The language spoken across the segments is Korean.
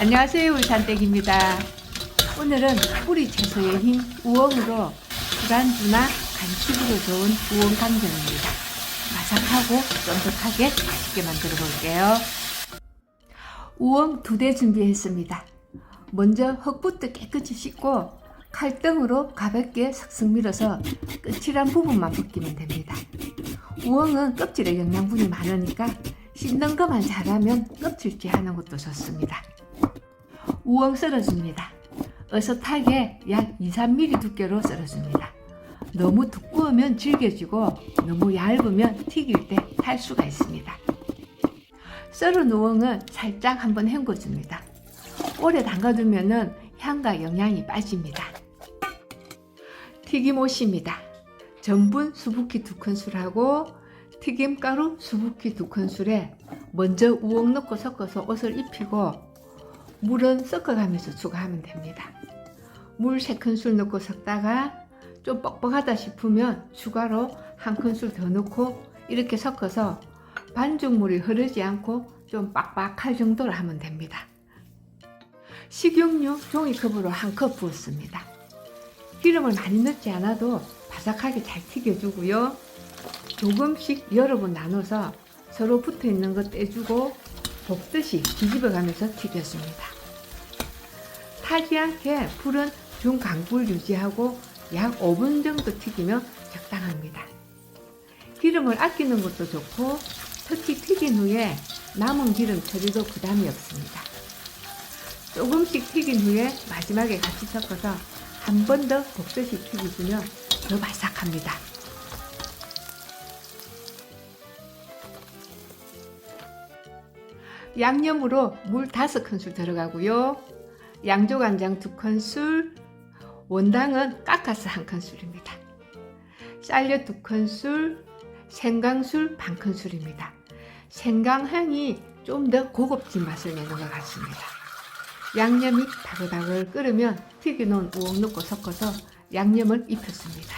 안녕하세요 울산댁입니다. 오늘은 뿌리 채소의 힘 우엉으로 술안주나 간식으로 좋은 우엉 강정입니다. 바삭하고 쫀득하게 맛있게 만들어 볼게요. 우엉 두 대 준비했습니다. 먼저 흙부터 깨끗이 씻고 칼등으로 가볍게 슥슥 밀어서 끝이란 부분만 벗기면 됩니다. 우엉은 껍질에 영양분이 많으니까 씻는 것만 잘하면 껍질째 하는 것도 좋습니다. 우엉 썰어줍니다. 어슷하게 약 2, 3mm 두께로 썰어줍니다. 너무 두꺼우면 질겨지고 너무 얇으면 튀길 때 탈 수가 있습니다. 썰은 우엉은 살짝 한번 헹궈줍니다. 오래 담가두면 향과 영양이 빠집니다. 튀김옷입니다. 전분 수북히 두 큰술하고 튀김가루 수북히 두 큰술에 먼저 우엉 넣고 섞어서 옷을 입히고 물은 섞어가면서 추가하면 됩니다. 물 3큰술 넣고 섞다가 좀 뻑뻑하다 싶으면 추가로 한 큰술 더 넣고 이렇게 섞어서 반죽물이 흐르지 않고 좀 빡빡할 정도로 하면 됩니다. 식용유 종이컵으로 한 컵 부었습니다. 기름을 많이 넣지 않아도 바삭하게 잘 튀겨주고요. 조금씩 여러 번 나눠서 서로 붙어 있는 거 떼주고 볶듯이 뒤집어 가면서 튀겨줍니다. 타지 않게 불은 중강불 유지하고 약 5분 정도 튀기면 적당합니다. 기름을 아끼는 것도 좋고 특히 튀긴 후에 남은 기름 처리도 부담이 없습니다. 조금씩 튀긴 후에 마지막에 같이 섞어서 한 번 더 볶듯이 튀기시면 더 바삭합니다. 양념으로 물 5큰술 들어가고요. 양조간장 2큰술, 원당은 깎아서 1큰술입니다. 쌀엿 2큰술, 생강술 반큰술입니다. 생강향이 좀 더 고급진 맛을 내는 것 같습니다. 양념이 바글바글 끓으면 튀겨놓은 우엉 넣고 섞어서 양념을 입혔습니다.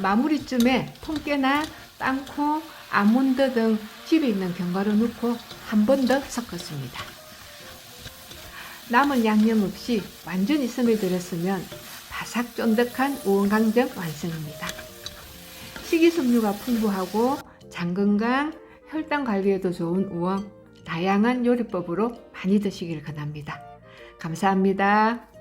마무리쯤에 통깨나 땅콩, 아몬드 등 집에 있는 견과류 넣고 한 번 더 섞었습니다. 남은 양념 없이 완전히 스며들었으면 바삭 쫀득한 우엉강정 완성입니다. 식이섬유가 풍부하고 장 건강, 혈당 관리에도 좋은 우엉, 다양한 요리법으로 많이 드시길 권합니다. 감사합니다.